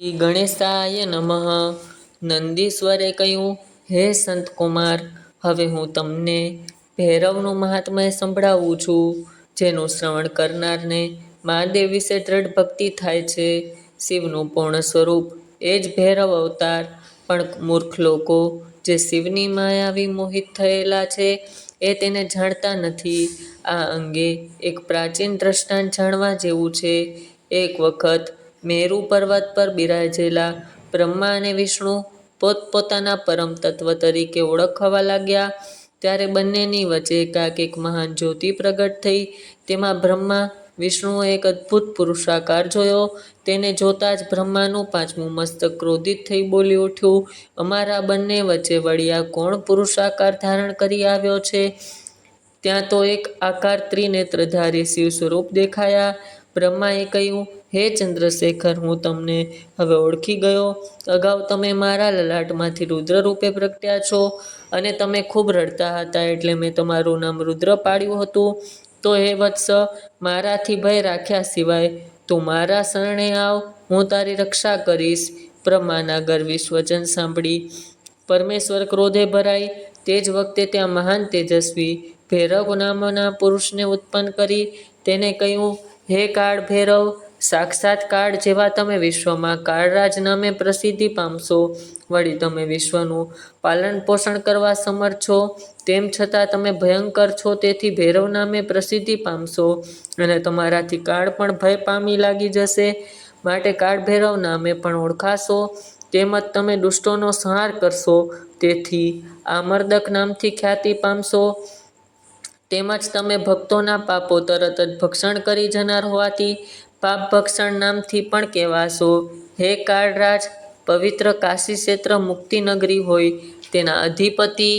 શ્રી ગણેશાય નમઃ. નંદીશ્વરે કહ્યું, હે સંતકુમાર હવે હું તમને ભૈરવનું મહાત્મય સંભળાવું છું, જેનું શ્રવણ કરનારને મહાદેવ વિશે દ્રઢ ભક્તિ થાય છે. શિવનું પૂર્ણ સ્વરૂપ એ જ ભૈરવ અવતાર. પણ મૂર્ખ લોકો જે શિવની માયાવી મોહિત થયેલા છે, એ તેને જાણતા નથી. આ અંગે એક પ્રાચીન દ્રષ્ટાંત જાણવા જેવું છે. એક વખત મેરુ પર્વત પર બિરાજેલા બ્રહ્મા અને વિષ્ણુ પોતપોતાના પરમ તત્વ તરીકે ઓળખવા લાગ્યા. ત્યારે બંનેની વચ્ચે એકાએક મહાન જ્યોતિ પ્રગટ થઈ. તેમાં બ્રહ્મા વિષ્ણુએ એક અદ્ભુત પુરુષાકાર જોયો. તેને જોતા જ બ્રહ્માનું પાંચમું મસ્તક ક્રોધિત થઈ બોલી ઉઠ્યું, અમારા બંને વચ્ચે વળિયા કોણ પુરુષાકાર ધારણ કરી આવ્યો છે? ત્યાં તો એક આકાર ત્રિનેત્રધારી શિવ સ્વરૂપ દેખાયા. બ્રહ્માએ કહ્યું, હે ચંદ્રશેખર, હું તમને હવે ઓળખી ગયો. અગાઉ તમે મારા લલાટમાંથી રુદ્ર રૂપે પ્રગટ્યા છો અને તમે ખૂબ રડતા હતા એટલે મેં તમારું નામ રુદ્ર પાડ્યું હતું. તો હે વત્સ, મારાથી ભય રાખ્યા સિવાય તું મારા શરણે આવ. હું તારી રક્ષા કરીશ. બ્રહ્માના ગરવી વચન સાંભળી પરમેશ્વર ક્રોધે ભરાઈ. તે જ વખતે ત્યાં મહાન તેજસ્વી ભૈરવ નામના પુરુષને ઉત્પન્ન કરી. તેને કહ્યું હે કાળ ભૈરવ, સાક્ષાત કાળ જેવા તમે વિશ્વમાં કાળરાજ નામે પ્રસિદ્ધિ પામશો, વળી તમે વિશ્વનું પાલન પોષણ કરવા સમર્થ છો, તેમ છતાં તમે ભયંકર છો, તેથી ભૈરવ નામે પ્રસિદ્ધિ પામશો, અને તમારાથી કાળ પણ ભય પામી લાગી જશે. માટે કાળ ભૈરવ નામે પણ ઓળખાશો, તેમજ તમે દુષ્ટોનો સંહાર કરશો, તેથી આ મર્દક નામથી ખ્યાતિ પામશો. તેમજ તમે ભક્તોના પાપો તરત જ ભક્ષણ કરી જનાર હોવાથી પાપ ભક્ષણ નામથી પણ કહેવાશો. હે કાળરાજ, પવિત્ર કાશી ક્ષેત્ર મુક્તિ નગરી હોય તેના અધિપતિ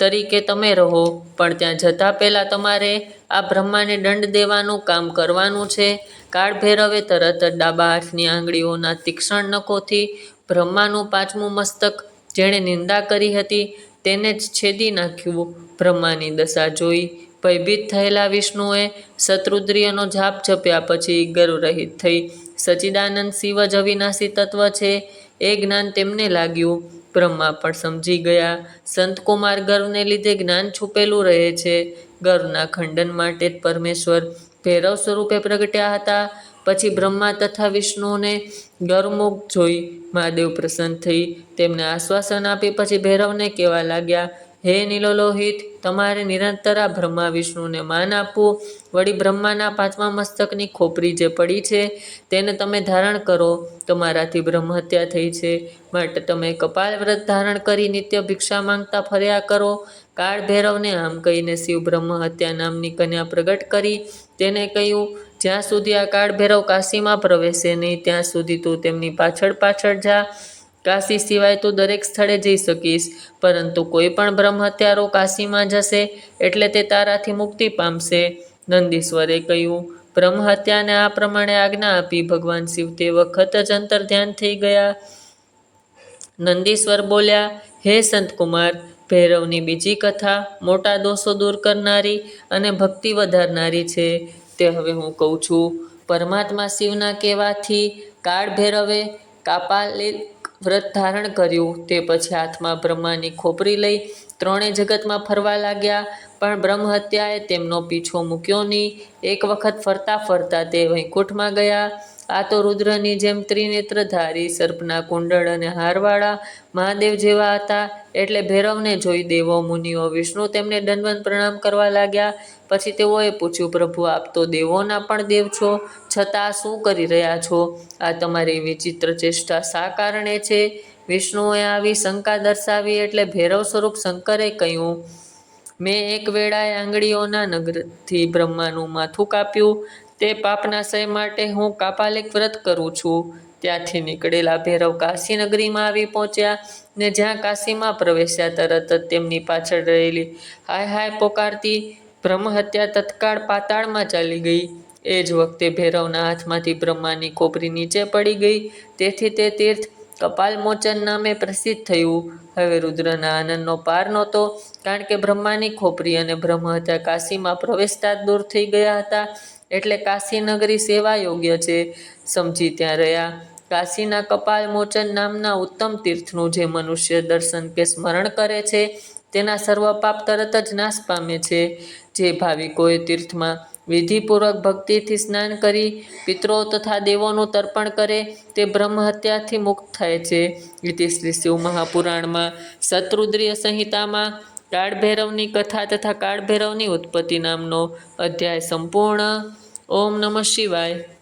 તરીકે તમે રહો, પણ ત્યાં જતાં પહેલાં તમારે આ બ્રહ્માને દંડ દેવાનું કામ કરવાનું છે. કાળ ભૈરવે તરત જ ડાબા હાથની આંગળીઓના તીક્ષ્ણ નખોથી બ્રહ્માનું પાંચમું મસ્તક જેણે નિંદા કરી હતી તેને જ છેદી નાખ્યું. બ્રહ્માની દશા જોઈ ભયભીત થયેલા વિષ્ણુએ શત્રુદ્રિયનો જાપ જપ્યા પછી ગર્વરહિત થઈ. સચિદાનંદ શિવ જ અવિનાશી તત્વ છે. એ જ્ઞાન તેમને લાગ્યું. બ્રહ્મા પણ સમજી ગયા. સંતકુમાર ગર્વને લીધે જ્ઞાન છુપેલું રહે છે. ગર્વના ખંડન માટે જ પરમેશ્વર ભૈરવ સ્વરૂપે પ્રગટ્યા હતા. પછી બ્રહ્મા તથા વિષ્ણુને ગર્વમુખ જોઈ મહાદેવ પ્રસન્ન થઈ. તેમને આશ્વાસન આપી પછી ભૈરવને કહેવા લાગ્યા હે નીલોલોહિત, તમારે નિરંતર આ બ્રહ્મા વિષ્ણુને માન આપવું. વળી બ્રહ્માના પાંચમા મસ્તકની ખોપરી જે પડી છે, તેને તમે ધારણ કરો. તમારાથી બ્રહ્મ હત્યા થઈ છે. માટે તમે કપાલ વ્રત ધારણ કરી નિત્ય ભિક્ષા માંગતા ફર્યા કરો. કાળ ભૈરવને આમ કહીને શિવ બ્રહ્મ હત્યા નામની કન્યા પ્રગટ કરી. તેને કહ્યું, જ્યાં સુધી આ કાળ ભૈરવ કાશીમાં પ્રવેશે નહીં, ત્યાં સુધી તું તેમની પાછળ પાછળ જા. કાશી સિવાય તું દરેક સ્થળે જઈ શકીશ, પરંતુ કોઈ પણ બ્રહ્મ કાશીમાં જશે એટલે તે તારાથી મુક્તિ પામશે. નંદીશ્વરે કહ્યું બ્રહ્મ હત્યાને આ પ્રમાણે આજ્ઞા આપી ભગવાન શિવ તે વખત જ અંતર ધ્યાન થઈ ગયા. નંદીશ્વર બોલ્યા, હે સંતકુમાર, ભૈરવની બીજી કથા મોટા દોષો દૂર કરનારી અને ભક્તિ વધારનારી છે. તે હવે હું કહું છું, પરમાત્મા શિવના કહેવાથી કાળ ભૈરવે કાપાલિક વ્રત ધારણ કર્યું તે પછી હાથમાં બ્રહ્માની ખોપરી લઈ ત્રણેય જગતમાં ફરવા લાગ્યા. પણ બ્રહ્મહત્યાએ તેમનો પીછો મૂક્યો નહીં. એક વખત ફરતા ફરતા તે વૈકુંઠમાં ગયા. આ તો રુદ્રની જેમ ત્રિનેત્રધારી, સર્પના કુંડળ અને હારવાળા મહાદેવ જેવા હતા. એટલે ભૈરવને જોઈ દેવો મુનિઓ વિષ્ણુ તેમને દંડવન પ્રણામ કરવા લાગ્યા. પછી તેઓએ પૂછ્યું, પ્રભુ, આપ તો દેવોના પણ દેવ છો. છતાં શું કરી રહ્યા છો? આ તમારી વિચિત્ર ચેષ્ટા શા કારણે છે? વિષ્ણુએ આવી શંકા દર્શાવી એટલે ભૈરવ સ્વરૂપ શંકરે કહ્યું મેં એક વેળાએ આંગળીઓના નગરથી બ્રહ્માનું માથું કાપ્યું. તે પાપના સય માટે હું કાપાલિક વ્રત કરું છું. ત્યાંથી નીકળેલા ભૈરવ કાશી નગરીમાં આવી પહોંચ્યા ને જ્યાં કાશીમાં પ્રવેશ્યા તરત જ તેમની પાછળ રહેલી હાય હાય પોકારતી બ્રહ્મહત્યા તત્કાળ પાતાળમાં ચાલી ગઈ. એ જ વખતે ભૈરવના હાથમાંથી બ્રહ્માની કોપરી નીચે પડી ગઈ. તેથી તે તીર્થ કપાલમોચન નામે પ્રસિદ્ધ થયું. હવે રુદ્રના આનંદનો પાર નહોતો, કારણ કે બ્રહ્માની ખોપરી અને બ્રહ્મ હતા. કાશીમાં પ્રવેશતા દૂર થઈ ગયા હતા. એટલે કાશી નગરી સેવા યોગ્ય છે. સમજી ત્યાં રહ્યા. કાશીના કપાલ મોચન નામના ઉત્તમ તીર્થનું જે મનુષ્ય દર્શન કે સ્મરણ કરે છે, તેના સર્વ પાપ તરત જ નાશ પામે છે. જે ભાવિકોએ તીર્થમાં વિધિપૂર્વક ભક્તિથી સ્નાન કરી પિતરો તથા દેવોનું તર્પણ કરે, તે બ્રહ્મ હત્યાથી મુક્ત થાય છે. ઇતિ શ્રી શિવ મહાપુરાણમાં શત્રુદ્રિય સંહિતામાં કાળભૈરવની કથા તથા કાળભૈરવની ઉત્પત્તિ નામનો અધ્યાય સંપૂર્ણ. ઓમ નમઃ શિવાય.